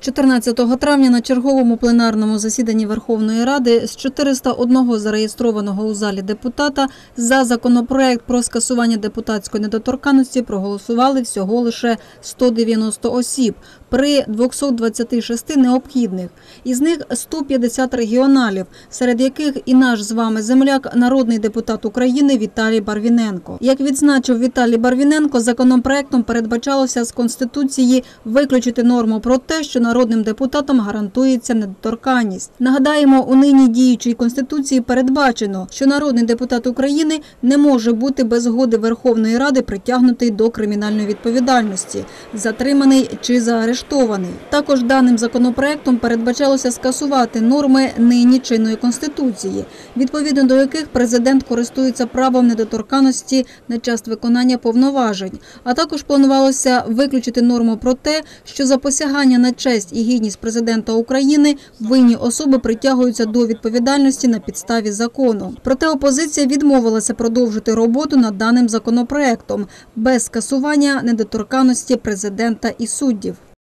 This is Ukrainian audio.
14 травня на черговому пленарному засіданні Верховної Ради з 401 зареєстрованого у залі депутата за законопроект про скасування депутатської недоторканності проголосували всього лише 190 осіб при 226 необхідних. Із них 150 регіоналів, серед яких і наш з вами земляк, народний депутат України Віталій Барвіненко. Як відзначив Віталій Барвіненко, законопроектом передбачалося з конституції виключити норму про те, що народним депутатам гарантується недоторканність. Нагадаємо, у нині діючій конституції передбачено, що народний депутат України не може бути без згоди Верховної Ради притягнутий до кримінальної відповідальності, затриманий чи заарештований. Також даним законопроектом передбачалося скасувати норми нині чинної конституції, відповідно до яких президент користується правом недоторканності на час виконання повноважень. А також планувалося виключити норму про те, що за посягання на честь і гідність президента України винні особи притягуються до відповідальності на підставі закону. Проте опозиція відмовилася продовжити роботу над даним законопроектом без скасування недоторканності президента і суддів.